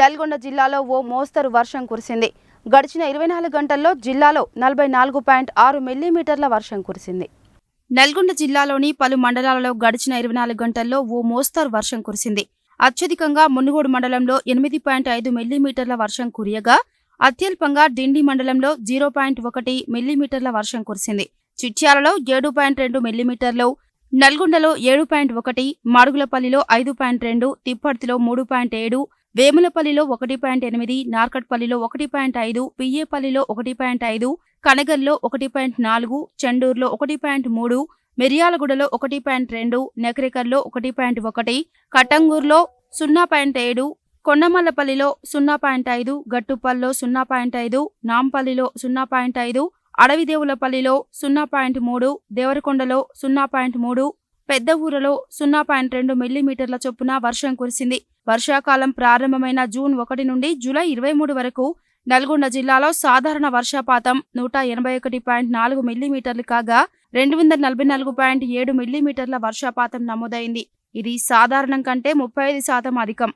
నల్గొండ జిల్లాలో ఓ మోస్తరు వర్షం కురిసింది. గడిచిన ఇరవై నాలుగు గంటల్లో జిల్లాలో నలభై నాలుగు పాయింట్ ఆరు మిల్లీమీటర్ల వర్షం కురిసింది. నల్గొండ జిల్లాలోని పలు మండలాలలో గడిచిన ఇరవై నాలుగు గంటల్లో ఓ మోస్తరు వర్షం కురిసింది. అత్యధికంగా మునుగోడు మండలంలో ఎనిమిది పాయింట్ ఐదు మిల్లీమీటర్ల వర్షం కురియగా అత్యల్పంగా డిండి మండలంలో జీరో పాయింట్ ఒకటి మిల్లీమీటర్ల వర్షం కురిసింది. చిట్యాలలో ఏడు పాయింట్ రెండు మిల్లీమీటర్లు నల్గొండలో ఏడు పాయింట్ ఒకటి మాడుగులపల్లిలో ఐదు పాయింట్ రెండు తిప్పర్తిలో మూడు పాయింట్ ఏడు వేములపల్లిలో ఒకటి పాయింట్ ఎనిమిది నార్కట్పల్లిలో ఒకటి పాయింట్ ఐదు పియ్యేపల్లిలో ఒకటి పాయింట్ ఐదు కనగల్లో ఒకటి పాయింట్ నాలుగు చెండూరులో ఒకటి పాయింట్ మూడు మిర్యాలగూడలో ఒకటి పాయింట్ రెండు నెకరికల్లో ఒకటి పాయింట్ ఒకటి కట్టంగూరులో సున్నా పాయింట్ ఏడు కొండమల్లపల్లిలో సున్నా పాయింట్ ఐదు గట్టుపల్లిలో సున్నా పాయింట్ ఐదు నాంపల్లిలో సున్నా పాయింట్ ఐదు అడవిదేవులపల్లిలో సున్నా పాయింట్ మూడు దేవరకొండలో సున్నా పాయింట్ మూడు పెద్ద ఊరలో సున్నా పాయింట్ రెండు మిల్లీమీటర్ల చొప్పున వర్షం కురిసింది. వర్షాకాలం ప్రారంభమైన జూన్ ఒకటి నుండి జూలై ఇరవై మూడు వరకు నల్గొండ జిల్లాలో సాధారణ వర్షపాతం నూట ఎనభై ఒకటి పాయింట్ నాలుగు మిల్లీమీటర్లు కాగా రెండు వందల నలభై నాలుగు పాయింట్ ఏడు మిల్లీమీటర్ల వర్షపాతం నమోదైంది. ఇది సాధారణం కంటే ముప్పై ఐదు శాతం అధికం.